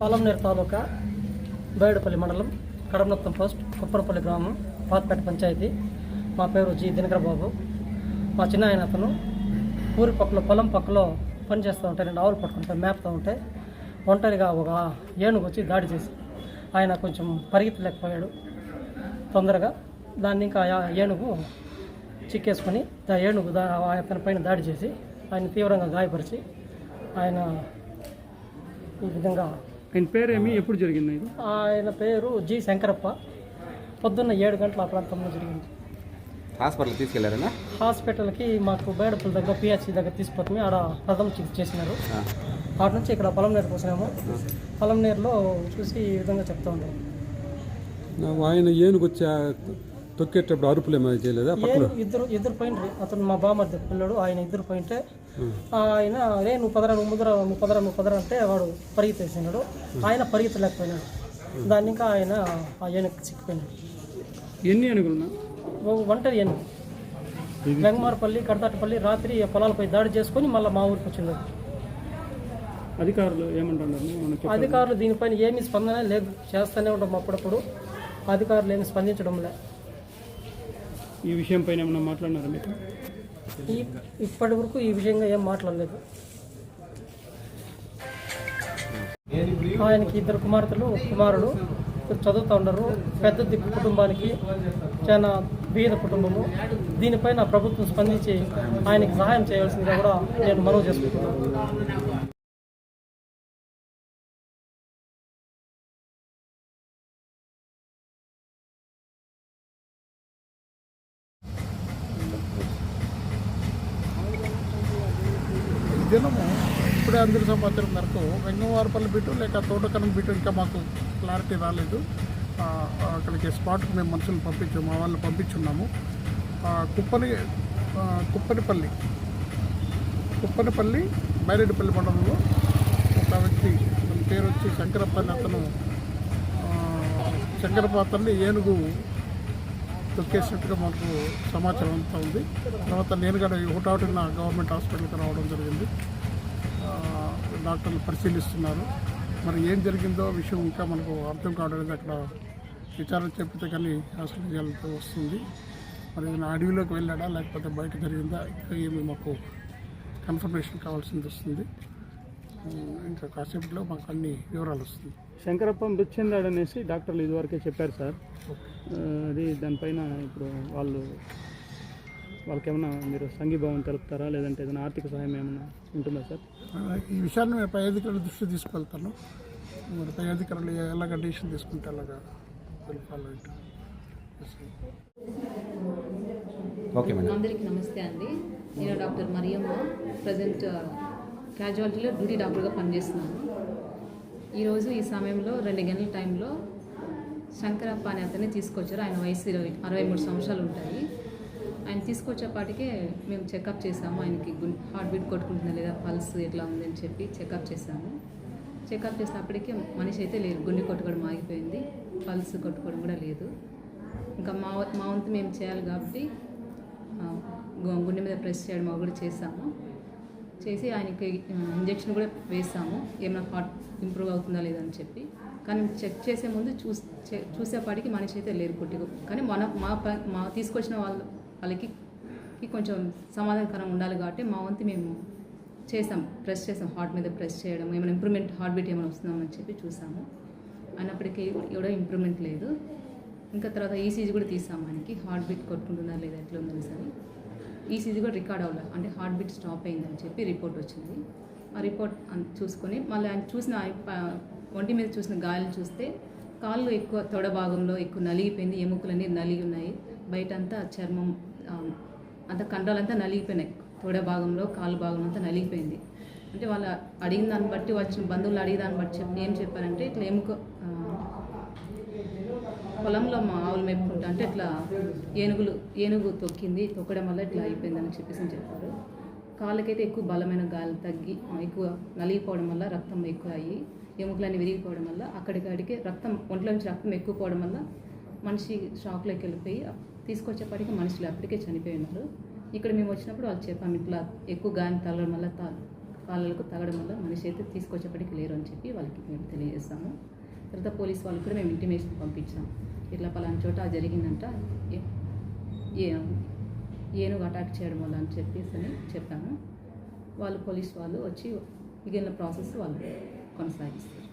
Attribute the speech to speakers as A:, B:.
A: పాలంనేరు తాలూకా బేడుపల్లి మండలం కడమనత్తం పోస్ట్ కుప్పనపల్లి గ్రామం పాతపేట పంచాయతీ. మా పేరు జి దినకర బాబు మా చిన్న ఆయన అతను ఊరి పక్కలో పొలం పక్కలో పని చేస్తూ ఉంటే రెండు ఆవులు పట్టుకుంటే మేపుతూ ఉంటే ఒంటరిగా ఒక ఏనుగు వచ్చి దాడి చేసి ఆయన కొంచెం పరిగెత్తలేకపోయాడు. తొందరగా దాన్ని ఇంకా ఆ ఏనుగు చిక్కేసుకొని ఏనుగు దా అతని పైన దాడి చేసి ఆయన తీవ్రంగా గాయపరిచి ఆయన ఈ విధంగా
B: ఆయన పేరేమి? ఎప్పుడు జరిగింది ఇది?
A: ఆయన పేరు జి శంకరప్ప. పొద్దున్న ఏడు గంటల ఆ ప్రాంతంలో జరిగింది.
C: హాస్పిటల్కి తీసుకెళ్ళారనా?
A: హాస్పిటల్కి మాకు బేడపల్లి దగ్గర పిహెచ్సి దగ్గర తీసుకుపోతే ఆడ ప్రథమ చికిత్స చేసినారు. అటు నుంచి ఇక్కడ పొలం నీరు పోసినాము పొలం నీరులో చూసి ఈ విధంగా చెప్తా ఉన్నాము
D: ఆయన ఏనుగు వచ్చి తొక్కేటప్పుడు అరుపులు ఏమైనా చేయలేదా?
A: ఇద్దరు ఇద్దరు పోయిండ్రి అతను మా బామర్ది పిల్లడు ఆయన ఇద్దరు పోయింటే ఆయన రే నువ్వు పదరా నువ్వు ముదరా నువ్వు పదరా నువ్వు పదరా అంటే వాడు పరిగెత్తేసినాడు. ఆయన పరిగెత్తలేకపోయినాడు. దాన్ని ఇంకా ఆయన ఆ ఏనుగు చిక్కిపోయినాడు.
B: ఎన్ని అనుకున్నా
A: ఒంటరి ఏనుగు. వెంగమారపల్లి కడతాటపల్లి రాత్రి పొలాలపై దాడి చేసుకొని మళ్ళీ మా ఊరికి వచ్చింది
B: అధికారులు ఏమంటున్నారు?
A: అధికారులు దీనిపైన ఏమీ స్పందన లేదు. చేస్తూనే ఉంటాం అప్పుడప్పుడు. అధికారులు ఏమి స్పందించడం లే.
B: ఈ విషయం పైన ఏమన్నా మాట్లాడినారా మీకు
A: ఈ ఇప్పటి వరకు ఈ విషయంగా ఏం మాట్లాడలేదు. ఆయనకి ఇద్దరు కుమార్తెలు కుమారుడు. చదువుతూ ఉండరు. పెద్ద దిక్కు కుటుంబానికి చాలా బీద కుటుంబము. దీనిపైన ప్రభుత్వం స్పందించి ఆయనకి సహాయం చేయవలసిందిగా కూడా నేను మనవి చేసుకుంటున్నాను.
E: దినము ఇప్పుడే అందరి సమాచారం మేరకు వెంగవారపల్లి బిట్టు లేక తోటకరం బిట్టు ఇంకా మాకు క్లారిటీ రాలేదు. అక్కడికి స్పాట్కి మేము మనుషులు పంపించాము మా వాళ్ళని పంపించున్నాము. కుప్పని కుప్పనిపల్లి కుప్పనిపల్లి బైరెడ్డిపల్లి మండలంలో ఒక వ్యక్తి పేరు వచ్చి శంకరప్ప అతను శంకరపాత్రని ఏనుగు తొక్కేసినట్టుగా మాకు సమాచారం అంతా ఉంది. తర్వాత నేను కూడా ఒకటి నా గవర్నమెంట్ హాస్పిటల్కి రావడం జరిగింది. డాక్టర్లు పరిశీలిస్తున్నారు. మరి ఏం జరిగిందో విషయం ఇంకా మనకు అర్థం కావడం అక్కడ విచారణ చెప్పితే కానీ హాస్పిటల్ చేయాల్సి వస్తుంది. మరి నా అడవిలోకి వెళ్ళాడా లేకపోతే బయట జరిగిందా ఇంకా ఏమి మాకు కన్ఫర్మేషన్ కావాల్సింది వస్తుంది. ఇంకా కాసేపట్లో మాకు అన్ని వివరాలు వస్తుంది.
B: శంకరప్ప మృతి చెందాడనేసి డాక్టర్లు ఇదివరకే చెప్పారు సార్. అది దానిపైన ఇప్పుడు వాళ్ళు వాళ్ళకి ఏమన్నా మీరు సంఘీభావం తెలుపుతారా లేదంటే ఏదైనా ఆర్థిక సహాయం ఏమైనా ఉంటుందా సార్?
E: ఈ విషయాన్ని నేను పై అధికారుల దృష్టి తీసుకెళ్తాను. మరి పై అధికారులు ఎలాగ డిసిషన్ తీసుకుంటే అలాగా
C: ఓకే మేడం.
F: అందరికీ నమస్తే అండి. నేను డాక్టర్ మరియమ్మ ప్రజెంట్ క్యాజువాలిటీలో డ్యూటీ డాక్టర్గా పనిచేస్తున్నాను. ఈరోజు ఈ సమయంలో రెండు గంటల టైంలో శంకరప్ప అనే అతన్ని తీసుకొచ్చారు. ఆయన వయసు ఇరవై అరవై మూడు సంవత్సరాలు ఉంటాయి. ఆయన తీసుకొచ్చేపాటికే మేము చెకప్ చేసాము. ఆయనకి హార్ట్ బీట్ కొట్టుకుంటుందా లేదా పల్స్ ఎట్లా ఉందని చెప్పి చెకప్ చేసాము. చెకప్ చేసినప్పటికీ మనిషి అయితే లేరు గుండె కొట్టుకోవడం ఆగిపోయింది. పల్స్ కొట్టుకోవడం కూడా లేదు. ఇంకా మా మా వంతు మేము చేయాలి కాబట్టి గుండె మీద ప్రెస్ చేయడం అవి కూడా చేసాము. చేసి ఆయనకి ఇంజెక్షన్ కూడా వేసాము. ఏమైనా హార్ట్ ఇంప్రూవ్ అవుతుందా లేదా అని చెప్పి. కానీ చెక్ చేసే ముందు చూస్ చే- చూసేపాటికి మనిషి అయితే లేరు కొట్టిగా కానీ మన మా ప- మా తీసుకొచ్చిన వాళ్ళు వాళ్ళకి కొంచెం సమాధానకరం ఉండాలి కాబట్టి మా వంతు మేము చేసాం ప్రెస్ చేసాం. హార్ట్ మీద ప్రెస్ చేయడం ఏమైనా ఇంప్రూవ్మెంట్ హార్ట్ బీట్ ఏమైనా వస్తుందామని చెప్పి చూసాము. అయినప్పటికీ ఎవడో ఇంప్రూవ్మెంట్ లేదు. ఇంకా తర్వాత ఈసీజీ కూడా తీసాం మనకి హార్ట్ బీట్ కొట్టుకుంటుందా లేదా ఎట్లా ఉందని సరే ఈసీజీ కూడా రికార్డ్ అవ్వలేదు అంటే హార్ట్ బీట్ స్టాప్ అయిందని చెప్పి రిపోర్ట్ వచ్చింది. ఆ రిపోర్ట్ చూసుకొని మళ్ళీ ఆయన చూసిన ఒంటి మీద చూసిన గాయాలు చూస్తే కాళ్ళు ఎక్కువ తొడ భాగంలో ఎక్కువ నలిగిపోయింది. ఎముకలన్నీ నలిగి ఉన్నాయి. బయట అంతా చర్మం అంత అంతా నలిగిపోయినాయి. తొడ భాగంలో కాలు భాగం అంతా నలిగిపోయింది. అంటే వాళ్ళు అడిగిన దాన్ని బట్టి వచ్చిన బంధువులు అడిగిన దాన్ని బట్టి చెప్పి ఏం చెప్పారంటే ఇట్లా ఎముక పొలంలో మా ఆవులు మేపుకుంటా అంటే ఇట్లా ఏనుగులు ఏనుగు తొక్కింది తొక్కడం వల్ల ఇట్లా అయిపోయిందని చెప్పేసి అని చెప్పారు. కాళ్ళకైతే ఎక్కువ బలమైన గాలి తగ్గి ఎక్కువ నలిగిపోవడం వల్ల రక్తం ఎక్కువ అయ్యి ఎముకలన్నీ విరిగిపోవడం వల్ల అక్కడికాడికి రక్తం ఒంట్లో నుంచి రక్తం ఎక్కువ పోవడం వల్ల మనిషి షాక్లోకి వెళ్ళిపోయి తీసుకొచ్చేప్పటికి మనుషులు అప్పటికే చనిపోయి ఉన్నారు. ఇక్కడ మేము వచ్చినప్పుడు వాళ్ళు చెప్పాము ఇట్లా ఎక్కువ గాయం తగలడం వల్ల తా కాళ్ళకు తగడం వల్ల మనిషి అయితే తీసుకొచ్చేప్పటికి లేరు అని చెప్పి వాళ్ళకి మేము తెలియజేస్తాము. తర్వాత పోలీస్ వాళ్ళకి కూడా మేము ఇంటిమేషన్ పంపించాం. ఇట్లా పలానా చోట జరిగిందంట ఏ- ఏ ఏనుగు అటాక్ చేయడం వల్ల అని చెప్పేసి అని చెప్పాము. వాళ్ళు పోలీస్ వాళ్ళు వచ్చి మిగిలిన ప్రాసెస్ వాళ్ళు కొనసాగిస్తారు.